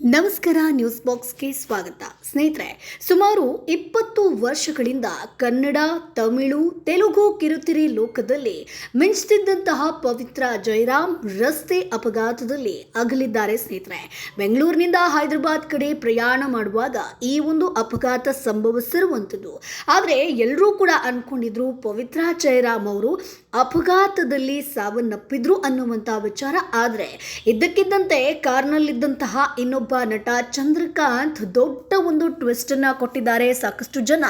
ನಮಸ್ಕಾರ, ನ್ಯೂಸ್ ಬಾಕ್ಸ್ಗೆ ಸ್ವಾಗತ. ಸ್ನೇಹಿತರೆ, ಸುಮಾರು ಇಪ್ಪತ್ತು ವರ್ಷಗಳಿಂದ ಕನ್ನಡ, ತಮಿಳು, ತೆಲುಗು ಕಿರುತೆರೆ ಲೋಕದಲ್ಲಿ ಮಿಂಚುತ್ತಿದ್ದಂತಹ ಪವಿತ್ರ ಜಯರಾಮ್ ರಸ್ತೆ ಅಪಘಾತದಲ್ಲಿ ಅಗಲಿದ್ದಾರೆ ಸ್ನೇಹಿತರೆ. ಬೆಂಗಳೂರಿನಿಂದ ಹೈದರಾಬಾದ್ ಕಡೆ ಪ್ರಯಾಣ ಮಾಡುವಾಗ ಈ ಒಂದು ಅಪಘಾತ ಸಂಭವಿಸಿರುವಂಥದ್ದು. ಆದರೆ ಎಲ್ಲರೂ ಕೂಡ ಅನ್ಕೊಂಡಿದ್ರು ಪವಿತ್ರ ಜಯರಾಮ್ ಅವರು ಅಪಘಾತದಲ್ಲಿ ಸಾವನ್ನಪ್ಪಿದ್ರು ಅನ್ನುವಂಥ ವಿಚಾರ. ಆದರೆ ಇದ್ದಕ್ಕಿದ್ದಂತೆ ಕಾರ್ನಲ್ಲಿದ್ದಂತಹ ಇನ್ನೊಬ್ಬ ನಟ ಚಂದ್ರಕಾಂತ್ ದೊಡ್ಡ ಒಂದು ಟ್ವಿಸ್ಟ್ ಅನ್ನ ಕೊಟ್ಟಿದ್ದಾರೆ. ಸಾಕಷ್ಟು ಜನ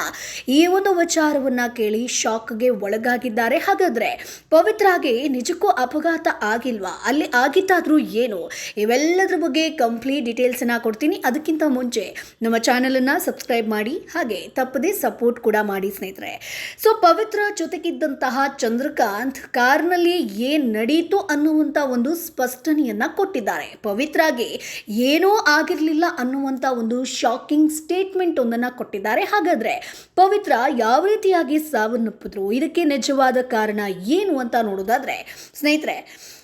ಈ ಒಂದು ವಿಚಾರವನ್ನು ಕೇಳಿ ಶಾಕ್ಗೆ ಒಳಗಾಗಿದ್ದಾರೆ. ಹಾಗಾದ್ರೆ ಪವಿತ್ರಾಗೆ ನಿಜಕ್ಕೂ ಅಪಘಾತ ಆಗಿಲ್ವಾ? ಅಲ್ಲಿ ಆಗಿತ್ತಾದ್ರೂ ಏನು? ಇವೆಲ್ಲದರ ಬಗ್ಗೆ ಕಂಪ್ಲೀಟ್ ಡೀಟೇಲ್ಸ್ ಅನ್ನ ಕೊಡ್ತೀನಿ. ಅದಕ್ಕಿಂತ ಮುಂಚೆ ನಮ್ಮ ಚಾನೆಲ್ ಅನ್ನ ಸಬ್ಸ್ಕ್ರೈಬ್ ಮಾಡಿ. ಹಾಗೆ ತಪ್ಪದೇ ಸಪೋರ್ಟ್ ಕೂಡ ಮಾಡಿ ಸ್ನೇಹಿತರೆ. ಸೊ ಪವಿತ್ರ ಜೊತೆಗಿದ್ದಂತಹ ಚಂದ್ರಕಾಂತ್ ಕಾರ್ನಲ್ಲಿ ಏನ್ ನಡೀತು ಅನ್ನುವಂತ ಒಂದು ಸ್ಪಷ್ಟನೆಯನ್ನು ಕೊಟ್ಟಿದ್ದಾರೆ. ಪವಿತ್ರಾಗೆ ಏನೂ ಆಗಿರಲಿಲ್ಲ ಅನ್ನುವಂತ ಒಂದು ಶಾಕಿಂಗ್ ಸ್ಟೇಟ್ಮೆಂಟ್ ಒಂದನ್ನ ಕೊಟ್ಟಿದ್ದಾರೆ. ಹಾಗಾದ್ರೆ ಪವಿತ್ರ ಯಾವ ರೀತಿಯಾಗಿ ಸಾವನ್ನಪ್ಪಿದ್ರು? ಇದಕ್ಕೆ ನಿಜವಾದ ಕಾರಣ ಏನು ಅಂತ ನೋಡೋದಾದ್ರೆ, ಸ್ನೇಹಿತರೆ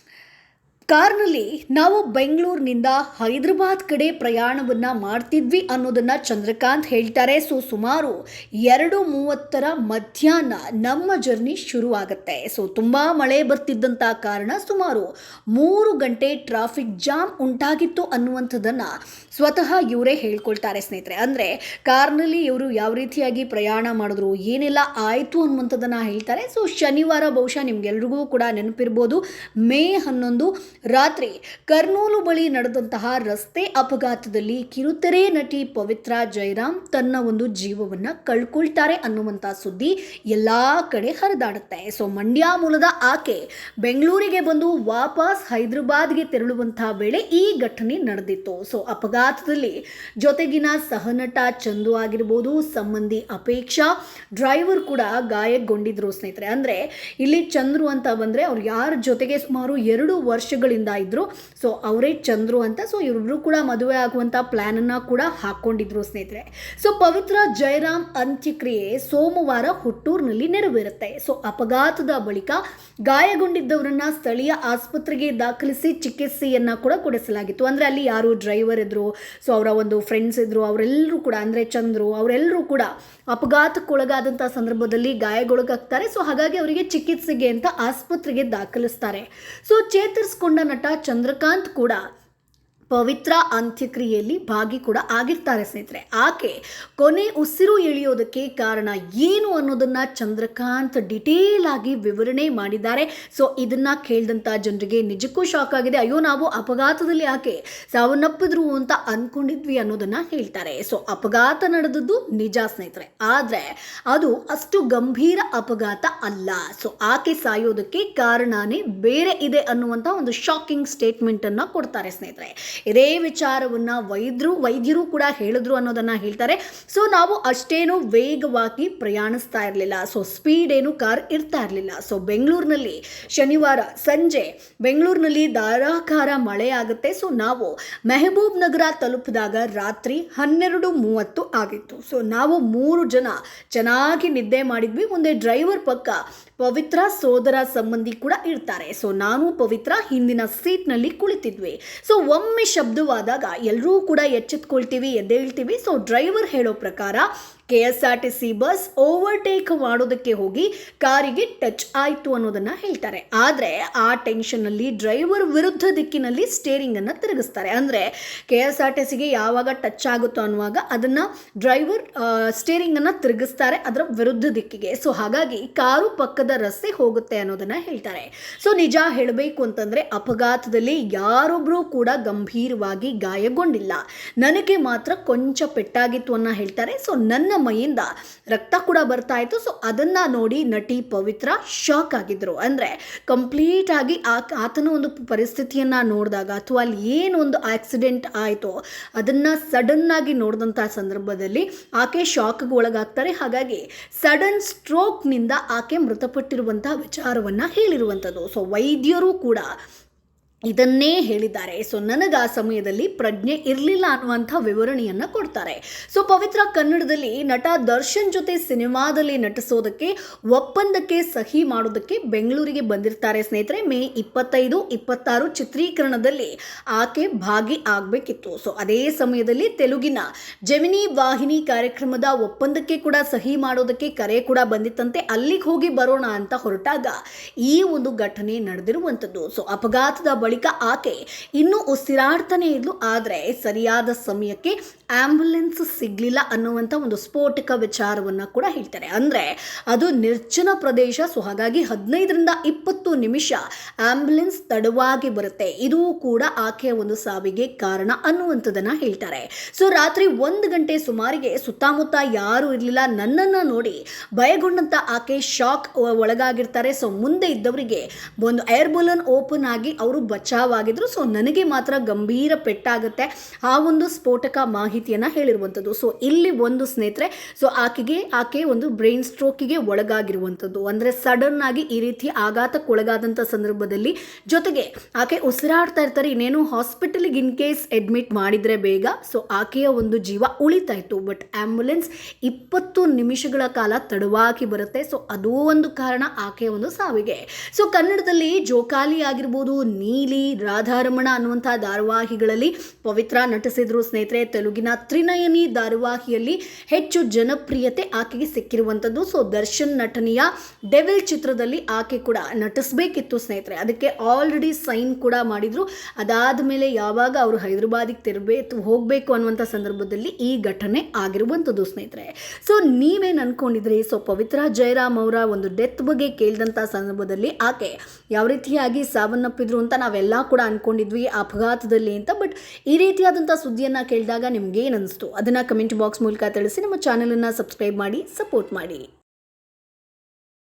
ಕಾರ್ನಲ್ಲಿ ನಾವು ಬೆಂಗಳೂರಿನಿಂದ ಹೈದರಾಬಾದ್ ಕಡೆ ಪ್ರಯಾಣವನ್ನ ಮಾಡ್ತಿದ್ವಿ ಅನ್ನೋದನ್ನ ಚಂದ್ರಕಾಂತ್ ಹೇಳ್ತಾರೆ. ಸೊ, ಸುಮಾರು ಎರಡು ಮೂವತ್ತರ ಮಧ್ಯಾಹ್ನ ನಮ್ಮ ಜರ್ನಿ ಶುರು ಆಗುತ್ತೆ ಸೊ, ತುಂಬಾ ಮಳೆ ಬರ್ತಿದ್ದಂಥ ಕಾರಣ ಸುಮಾರು ಮೂರು ಗಂಟೆ ಟ್ರಾಫಿಕ್ ಜಾಮ್ ಉಂಟಾಗಿತ್ತು ಅನ್ನುವಂಥದ್ದನ್ನ ಸ್ವತಃ ಇವರೇ ಹೇಳ್ಕೊಳ್ತಾರೆ ಸ್ನೇಹಿತರೆ. ಅಂದರೆ ಕಾರ್ನಲ್ಲಿ ಇವರು ಯಾವ ರೀತಿಯಾಗಿ ಪ್ರಯಾಣ ಮಾಡಿದ್ರು, ಏನೆಲ್ಲ ಆಯಿತು ಅನ್ನುವಂಥದ್ದನ್ನು ಹೇಳ್ತಾರೆ. ಸೊ, ಶನಿವಾರ ಬಹುಶಃ ನಿಮ್ಗೆಲ್ರಿಗೂ ಕೂಡ ನೆನಪಿರ್ಬೋದು. ಮೇ ಹನ್ನೊಂದು ರಾತ್ರಿ ಕರ್ನೂಲು ಬಳಿ ನಡೆದಂತಹ ರಸ್ತೆ ಅಪಘಾತದಲ್ಲಿ ಕಿರುತೆರೆ ನಟಿ ಪವಿತ್ರ ಜಯರಾಮ್ ತನ್ನ ಒಂದು ಜೀವವನ್ನು ಕಳ್ಕೊಳ್ತಾರೆ ಅನ್ನುವಂಥ ಸುದ್ದಿ ಎಲ್ಲ ಕಡೆ ಹರಿದಾಡುತ್ತೆ. ಸೊ, ಮಂಡ್ಯ ಮೂಲದ ಆಕೆ ಬೆಂಗಳೂರಿಗೆ ಬಂದು ವಾಪಸ್ ಹೈದರಾಬಾದ್ಗೆ ತೆರಳುವಂತಹ ವೇಳೆ ಈ ಘಟನೆ ನಡೆದಿತ್ತು. ಸೊ, ಅಪಘಾತದಲ್ಲಿ ಜೊತೆಗಿನ ಸಹನಟ ಚಂದು ಆಗಿರ್ಬೋದು, ಸಂಬಂಧಿ ಅಪೇಕ್ಷಾ, ಡ್ರೈವರ್ ಕೂಡ ಗಾಯಗೊಂಡಿದ್ರು ಸ್ನೇಹಿತರೆ. ಅಂದರೆ ಇಲ್ಲಿ ಚಂದ್ರು ಅಂತ ಬಂದರೆ ಅವ್ರು ಯಾರ ಜೊತೆಗೆ ಸುಮಾರು ಎರಡು ವರ್ಷಗಳಿಂದ ಇದ್ರು. ಸೊ ಅವರೇ ಚಂದ್ರು ಅಂತ. ಸೊ ಇವರಿಬ್ರು ಕೂಡ ಮದುವೆ ಆಗುವಂಥ ಪ್ಲ್ಯಾನನ್ನು ಕೂಡ ಹಾಕ್ಕೊಂಡಿದ್ರು ಸ್ನೇಹಿತರೆ. ಸೊ ಪವಿತ್ರ ಜಯರಾಮ್ ಅಂತ್ಯಕ್ರಿಯೆ ಸೋಮವಾರ ಹುಟ್ಟೂರಿನಲ್ಲಿ ನೆರವೇರುತ್ತೆ. ಸೊ ಅಪಘಾತದ ಬಳಿಕ ಗಾಯಗೊಂಡಿದ್ದವರನ್ನ ಸ್ಥಳೀಯ ಆಸ್ಪತ್ರೆಗೆ ದಾಖಲಿಸಿ ಚಿಕಿತ್ಸೆಯನ್ನ ಕೂಡ ಕೊಡಿಸಲಾಗಿತ್ತು. ಅಂದರೆ ಅಲ್ಲಿ ಯಾರು ಡ್ರೈವರ್ ಇದ್ರು ಸೊ ಅವರ ಒಂದು ಫ್ರೆಂಡ್ಸ್ ಇದ್ರು, ಅವರೆಲ್ಲರೂ ಕೂಡ, ಅಂದರೆ ಚಂದ್ರು, ಅವರೆಲ್ಲರೂ ಕೂಡ ಅಪಘಾತಕ್ಕೊಳಗಾದಂಥ ಸಂದರ್ಭದಲ್ಲಿ ಗಾಯಗೊಳಗಾಗ್ತಾರೆ. ಸೊ ಹಾಗಾಗಿ ಅವರಿಗೆ ಚಿಕಿತ್ಸೆಗೆ ಅಂತ ಆಸ್ಪತ್ರೆಗೆ ದಾಖಲಿಸ್ತಾರೆ. ಸೊ ಚೇತರಿಸಿಕೊಂಡ ನಟ ಚಂದ್ರಕಾಂತ್ ಕೂಡ ಪವಿತ್ರ ಅಂತ್ಯಕ್ರಿಯೆಯಲ್ಲಿ ಭಾಗಿ ಕೂಡ ಆಗಿರ್ತಾರೆ ಸ್ನೇಹಿತರೆ. ಆಕೆ ಕೊನೆ ಉಸಿರು ಎಳೆಯೋದಕ್ಕೆ ಕಾರಣ ಏನು ಅನ್ನೋದನ್ನು ಚಂದ್ರಕಾಂತ್ ಡಿಟೇಲ್ ಆಗಿ ವಿವರಣೆ ಮಾಡಿದ್ದಾರೆ. ಸೊ ಇದನ್ನು ಕೇಳಿದಂಥ ಜನರಿಗೆ ನಿಜಕ್ಕೂ ಶಾಕ್ ಆಗಿದೆ. ಅಯ್ಯೋ, ನಾವು ಅಪಘಾತದಲ್ಲಿ ಆಕೆ ಸಾವನ್ನಪ್ಪಿದ್ರು ಅಂತ ಅಂದ್ಕೊಂಡಿದ್ವಿ ಅನ್ನೋದನ್ನು ಹೇಳ್ತಾರೆ. ಸೊ ಅಪಘಾತ ನಡೆದದ್ದು ನಿಜ ಸ್ನೇಹಿತರೆ. ಆದರೆ ಅದು ಅಷ್ಟು ಗಂಭೀರ ಅಪಘಾತ ಅಲ್ಲ. ಸೊ ಆಕೆ ಸಾಯೋದಕ್ಕೆ ಕಾರಣನೇ ಬೇರೆ ಇದೆ ಅನ್ನುವಂಥ ಒಂದು ಶಾಕಿಂಗ್ ಸ್ಟೇಟ್ಮೆಂಟನ್ನು ಕೊಡ್ತಾರೆ ಸ್ನೇಹಿತರೆ. ಇದೇ ವಿಚಾರವನ್ನು ವೈದ್ಯರು ವೈದ್ಯರು ಕೂಡ ಹೇಳಿದ್ರು ಅನ್ನೋದನ್ನು ಹೇಳ್ತಾರೆ. ಸೊ ನಾವು ಅಷ್ಟೇನು ವೇಗವಾಗಿ ಪ್ರಯಾಣಿಸ್ತಾ ಇರಲಿಲ್ಲ. ಸೊ ಸ್ಪೀಡ್ ಏನು ಕಾರ್ ಇರ್ತಾ ಇರಲಿಲ್ಲ. ಸೊ ಬೆಂಗಳೂರಿನಲ್ಲಿ ಶನಿವಾರ ಸಂಜೆ ಬೆಂಗಳೂರಿನಲ್ಲಿ ಧಾರಾಕಾರ ಮಳೆ ಆಗುತ್ತೆ. ಸೊ ನಾವು ಮೆಹಬೂಬ್ ನಗರ ತಲುಪಿದಾಗ ರಾತ್ರಿ ಹನ್ನೆರಡು ಮೂವತ್ತು ಆಗಿತ್ತು. ಸೊ ನಾವು ಮೂರು ಜನ ಚೆನ್ನಾಗಿ ನಿದ್ದೆ ಮಾಡಿದ್ವಿ. ಮುಂದೆ ಡ್ರೈವರ್ ಪಕ್ಕ ಪವಿತ್ರ ಸೋದರ ಸಂಬಂಧಿ ಕೂಡ ಇರ್ತಾರೆ. ಸೊ ನಾನು ಪವಿತ್ರ ಹಿಂದಿನ ಸೀಟ್ನಲ್ಲಿ ಕುಳಿತಿದ್ವಿ. ಸೊ ಒಮ್ಮೆ ಶಬ್ದವಾದಾಗ ಎಲ್ಲರೂ ಕೂಡ ಎಚ್ಚೆತ್ಕೊಳ್ತೀವಿ, ಎದ್ದೇಳ್ತೀವಿ. ಸೊ ಡ್ರೈವರ್ ಹೇಳೋ ಪ್ರಕಾರ K S R T C bus overtake ಮಾಡೋದಕ್ಕೆ ಹೋಗಿ ಕಾರಿಗೆ ಟಚ್ ಆಯಿತು ಅನ್ನೋದನ್ನ ಹೇಳ್ತಾರೆ. ಆದರೆ ಆ ಟೆನ್ಷನ್ನಲ್ಲಿ ಡ್ರೈವರ್ ವಿರುದ್ಧ ದಿಕ್ಕಿನಲ್ಲಿ ಸ್ಟೇರಿಂಗನ್ನು ತಿರುಗಿಸ್ತಾರೆ. ಅಂದರೆ ಕೆ ಎಸ್ ಆರ್ ಟಿ ಸಿಗೆ ಯಾವಾಗ ಟಚ್ ಆಗುತ್ತೋ ಅನ್ನುವಾಗ ಅದನ್ನು ಡ್ರೈವರ್ ಸ್ಟೇರಿಂಗನ್ನು ತಿರುಗಿಸ್ತಾರೆ ಅದರ ವಿರುದ್ಧ ದಿಕ್ಕಿಗೆ. ಸೊ ಹಾಗಾಗಿ ಕಾರು ಪಕ್ಕದ ರಸ್ತೆ ಹೋಗುತ್ತೆ ಅನ್ನೋದನ್ನ ಹೇಳ್ತಾರೆ. ಸೊ ನಿಜ ಹೇಳಬೇಕು ಅಂತಂದರೆ ಅಪಘಾತದಲ್ಲಿ ಯಾರೊಬ್ಬರೂ ಕೂಡ ಗಂಭೀರವಾಗಿ ಗಾಯಗೊಂಡಿಲ್ಲ. ನನಗೆ ಮಾತ್ರ ಕೊಂಚ ಪೆಟ್ಟಾಗಿತ್ತು ಅನ್ನ ಹೇಳ್ತಾರೆ. ಸೊ ನನ್ನ ಮೈಯಿಂದ ರಕ್ತ ಕೂಡ ಬರ್ತಾ ಇತ್ತು. ಸೊ ಅದನ್ನು ನೋಡಿ ನಟಿ ಪವಿತ್ರ ಶಾಕ್ ಆಗಿದ್ರು. ಅಂದರೆ ಕಂಪ್ಲೀಟ್ ಆಗಿ ಆ ಆತನ ಒಂದು ಪರಿಸ್ಥಿತಿಯನ್ನು ನೋಡಿದಾಗ ಅಥವಾ ಅಲ್ಲಿ ಏನು ಒಂದು ಆಕ್ಸಿಡೆಂಟ್ ಆಯಿತೋ ಅದನ್ನು ಸಡನ್ನಾಗಿ ನೋಡಿದಂಥ ಸಂದರ್ಭದಲ್ಲಿ ಆಕೆ ಶಾಕ್ಗೆ ಒಳಗಾಗ್ತಾರೆ. ಹಾಗಾಗಿ ಸಡನ್ ಸ್ಟ್ರೋಕ್ನಿಂದ ಆಕೆ ಮೃತಪಟ್ಟಿರುವಂಥ ವಿಚಾರವನ್ನು ಹೇಳಿರುವಂಥದ್ದು. ಸೊ ವೈದ್ಯರು ಕೂಡ ಇದನ್ನೇ ಹೇಳಿದ್ದಾರೆ. ಸೊ ನನಗೆ ಆ ಸಮಯದಲ್ಲಿ ಪ್ರಜ್ಞೆ ಇರಲಿಲ್ಲ ಅನ್ನುವಂಥ ವಿವರಣೆಯನ್ನು ಕೊಡ್ತಾರೆ. ಸೊ ಪವಿತ್ರ ಕನ್ನಡದಲ್ಲಿ ನಟ ದರ್ಶನ್ ಜೊತೆ ಸಿನಿಮಾದಲ್ಲಿ ನಟಿಸೋದಕ್ಕೆ, ಒಪ್ಪಂದಕ್ಕೆ ಸಹಿ ಮಾಡೋದಕ್ಕೆ ಬೆಂಗಳೂರಿಗೆ ಬಂದಿರ್ತಾರೆ ಸ್ನೇಹಿತರೆ. ಮೇ ಇಪ್ಪತ್ತೈದು, ಇಪ್ಪತ್ತಾರು ಚಿತ್ರೀಕರಣದಲ್ಲಿ ಆಕೆ ಭಾಗಿ ಆಗಬೇಕಿತ್ತು. ಸೊ ಅದೇ ಸಮಯದಲ್ಲಿ ತೆಲುಗಿನ ಜಮಿನಿ ವಾಹಿನಿ ಕಾರ್ಯಕ್ರಮದ ಒಪ್ಪಂದಕ್ಕೆ ಕೂಡ ಸಹಿ ಮಾಡೋದಕ್ಕೆ ಕರೆ ಕೂಡ ಬಂದಿತ್ತಂತೆ. ಅಲ್ಲಿಗೆ ಹೋಗಿ ಬರೋಣ ಅಂತ ಹೊರಟಾಗ ಈ ಒಂದು ಘಟನೆ ನಡೆದಿರುವಂಥದ್ದು. ಸೊ ಅಪಘಾತದ ಬಳಿಕ ಆಕೆ ಇನ್ನೂ ಉಸಿರಾಡ್ತಾನೆ ಇದ್ಲು. ಆದರೆ ಸರಿಯಾದ ಸಮಯಕ್ಕೆ ಆಂಬ್ಯುಲೆನ್ಸ್ ಸಿಗಲಿಲ್ಲ ಅನ್ನುವಂಥ ಒಂದು ಸ್ಫೋಟಕ ವಿಚಾರವನ್ನ ಕೂಡ ಹೇಳ್ತಾರೆ. ಅಂದರೆ ಅದು ನಿರ್ಜನ ಪ್ರದೇಶ. ಸೊ ಹಾಗಾಗಿ ಹದಿನೈದರಿಂದ ಇಪ್ಪತ್ತು ನಿಮಿಷ ಆಂಬ್ಯುಲೆನ್ಸ್ ತಡವಾಗಿ ಬರುತ್ತೆ. ಇದು ಕೂಡ ಆಕೆಯ ಒಂದು ಸಾವಿಗೆ ಕಾರಣ ಅನ್ನುವಂಥದ್ದನ್ನು ಹೇಳ್ತಾರೆ. ಸೊ ರಾತ್ರಿ ಒಂದು ಗಂಟೆ ಸುಮಾರಿಗೆ ಸುತ್ತಮುತ್ತ ಯಾರು ಇರಲಿಲ್ಲ. ನನ್ನನ್ನು ನೋಡಿ ಭಯಗೊಂಡಂತ ಆಕೆ ಶಾಕ್ ಒಳಗಾಗಿರ್ತಾರೆ. ಸೊ ಮುಂದೆ ಇದ್ದವರಿಗೆ ಒಂದು ಏರ್ ಬಲೂನ್ ಓಪನ್ ಆಗಿ ಅವರು ಬಚಾವಾಗಿದ್ರು ಸೊ ನನಗೆ ಮಾತ್ರ ಗಂಭೀರ ಪೆಟ್ಟಾಗುತ್ತೆ ಆ ಒಂದು ಸ್ಫೋಟಕ ಮಾಹಿತಿಯನ್ನ ಹೇಳಿರುವಂಥದ್ದು. ಸೊ ಇಲ್ಲಿ ಒಂದು ಸ್ನೇಹಿತರೆ ಸೊ ಆಕೆಗೆ, ಆಕೆ ಒಂದು ಬ್ರೈನ್ ಸ್ಟ್ರೋಕಿಗೆ ಒಳಗಾಗಿರುವಂಥದ್ದು. ಅಂದರೆ ಸಡನ್ ಆಗಿ ಈ ರೀತಿ ಆಘಾತಕ್ಕೊಳಗಾದಂಥ ಸಂದರ್ಭದಲ್ಲಿ ಜೊತೆಗೆ ಆಕೆ ಉಸಿರಾಡ್ತಾ ಇರ್ತಾರೆ. ಇನ್ನೇನು ಹಾಸ್ಪಿಟಲ್ಗೆ ಇನ್ ಕೇಸ್ ಅಡ್ಮಿಟ್ ಮಾಡಿದರೆ ಬೇಗ ಸೊ ಆಕೆಯ ಒಂದು ಜೀವ ಉಳಿತಾ ಇತ್ತು. ಬಟ್ ಆಂಬುಲೆನ್ಸ್ ಇಪ್ಪತ್ತು ನಿಮಿಷಗಳ ಕಾಲ ತಡವಾಗಿ ಬರುತ್ತೆ. ಸೊ ಅದೂ ಒಂದು ಕಾರಣ ಆಕೆಯ ಒಂದು ಸಾವಿಗೆ. ಸೊ ಕನ್ನಡದಲ್ಲಿ ಜೋಕಾಲಿ ಆಗಿರ್ಬೋದು, ನೀಲಿ ರಾಧಾರಮಣ ಅನ್ನುವಂಥ ಧಾರಾವಾಹಿಗಳಲ್ಲಿ ಪವಿತ್ರ ನಟಿಸಿದ್ರು ಸ್ನೇಹಿತರೆ, ತೆಲುಗಿನ ತ್ರಿನಯನಿ ಧಾರಾವಾಹಿಯಲ್ಲಿ ಹೆಚ್ಚು ಜನಪ್ರಿಯತೆ ಆಕೆಗೆ ಸಿಕ್ಕಿರುವಂಥದ್ದು. ಸೊ ದರ್ಶನ್ ನಟನೆಯ ಡೆವಿಲ್ ಚಿತ್ರದಲ್ಲಿ ಆಕೆ ಕೂಡ ನಟಿಸಬೇಕಿತ್ತು ಸ್ನೇಹಿತರೆ. ಅದಕ್ಕೆ ಆಲ್ರೆಡಿ ಸೈನ್ ಕೂಡ ಮಾಡಿದ್ರು. ಅದಾದ ಮೇಲೆ ಯಾವಾಗ ಅವರು ಹೈದರಾಬಾದಿಗೆ ತಿರ್ಬೇಕು, ಹೋಗಬೇಕು ಅನ್ನುವಂಥ ಸಂದರ್ಭದಲ್ಲಿ ಈ ಘಟನೆ ಆಗಿರುವಂಥದ್ದು ಸ್ನೇಹಿತರೆ. ಸೊ ನೀವೇನು ಅನ್ಕೊಂಡಿದ್ರಿ? ಸೊ ಪವಿತ್ರ ಜಯರಾಮ್ ಅವರ ಒಂದು ಡೆತ್ ಬಗ್ಗೆ ಕೇಳಿದಂಥ ಸಂದರ್ಭದಲ್ಲಿ ಆಕೆ ಯಾವ ರೀತಿಯಾಗಿ ಸಾವನ್ನಪ್ಪಿದ್ರು ಅಂತ ನಾವೆಲ್ಲ ಕೂಡ ಅಂದ್ಕೊಂಡಿದ್ವಿ ಅಪಘಾತದಲ್ಲಿ ಅಂತ. ಬಟ್ ಈ ರೀತಿಯಾದಂಥ ಸುದ್ದಿಯನ್ನು ಕೇಳಿದಾಗ ನಿಮ್ಗೇನು ಅನಿಸ್ತು? ಅದನ್ನು ಕಮೆಂಟ್ ಬಾಕ್ಸ್ ಮೂಲಕ ತಿಳಿಸಿ, ನಮ್ಮ ಚಾನಲನ್ನು ಸಬ್ಸ್ಕ್ರೈಬ್ ಮಾಡಿ ಸಪೋರ್ಟ್ ಮಾಡಿ.